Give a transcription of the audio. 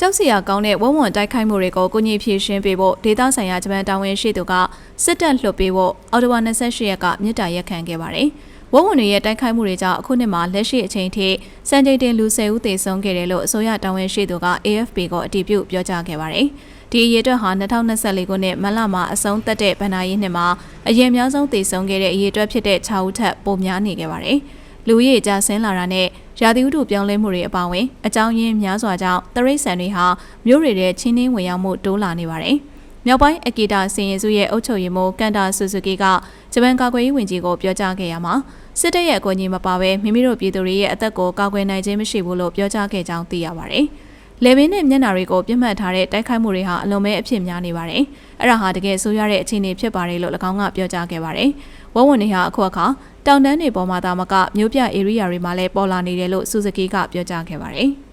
ကြောက်စရာကောင်းတဲ့ဝုံဝံတိုက်ခိုက်မှုတွေကိုကိုကြီးဖြည့်ရှင်းပေးဖို့ဒေသဆိုင်ရာဂျပန်တာဝန်ရှိသူကစစ်တပ်လှုပ်ပေးဖို့အော်တိုဝါ28ရက်ကမြစ်တာရက်ခံခဲ့ပါတယ်။ဝုံဝံတွေရဲ့တိုက်ခိုက်မှုတွေကြောင့်အခုနှစ်မှာလက်ရှိအချိန်ထိစံချိန်တင်လူ10ဦးသေဆုံးခဲ့တယ်လို့အစိုးရတာဝန်ရှိသူက AFP ကိုအတည်ပြုပြောကြားခဲ့ပါတယ်။ဒီအရေအတွက်ဟာ2024ခုနှစ်မတ်လမှာအဆုံးသက်တဲ့ဗန်နာရေးနှစ်မှာအရင်အများဆုံးသေဆုံးခဲ့တဲ့အရေအတွက်ဖြစ်တဲ့6ဦးထက်ပိုများနေခဲ့ပါတယ်။လူဦးရေကျဆင်းလာတာနဲ့ ရာသီဥတုပြောင်းလဲမှုတွေအပါအဝင်အကြောင်းရင်းများစွာကြောင့်တရိတ်ဆန်တွေဟာမြို့တွေထဲချင်းနှင်းဝင်ရောက်မှုတိုးလာနေပါတယ်။မြောက်ပိုင်းအကီတာစင်ရင်စုရဲ့အုပ်ချုပ်ရေးမှူးကန်တာဆူဇူကီကဂျပန်ကာကွယ်ရေးဝန်ကြီးကိုပြောကြားခဲ့ရမှာစစ်တပ်ရဲ့အကူအညီမပါဘဲမိမိတို့ပြည်သူတွေရဲ့အသက်ကိုကာကွယ်နိုင်ခြင်းမရှိဘူးလို့ပြောကြားခဲ့ကြောင်းသိရပါတယ်။လေဘင်းနဲ့မျက်နှာတွေကိုပြတ်မှတ်ထားတဲ့တိုက်ခိုက်မှုတွေဟာအလွန်ပဲအဖြစ်များနေပါတယ်။အဲ့ဒါဟာတကယ်ဆိုးရတဲ့အခြေအနေဖြစ်ပါတယ်လို့၎င်းကပြောကြားခဲ့ပါတယ်။ဝဝဝန်တွေဟာအခုအခါ တောင်တန်းတွေပေါ်မှာသာမကမြို့ပြဧရိယာတွေမှာလည်းပေါ်လာနေတယ်လို့စူဇူကီကပြောကြားခဲ့ပါတယ်။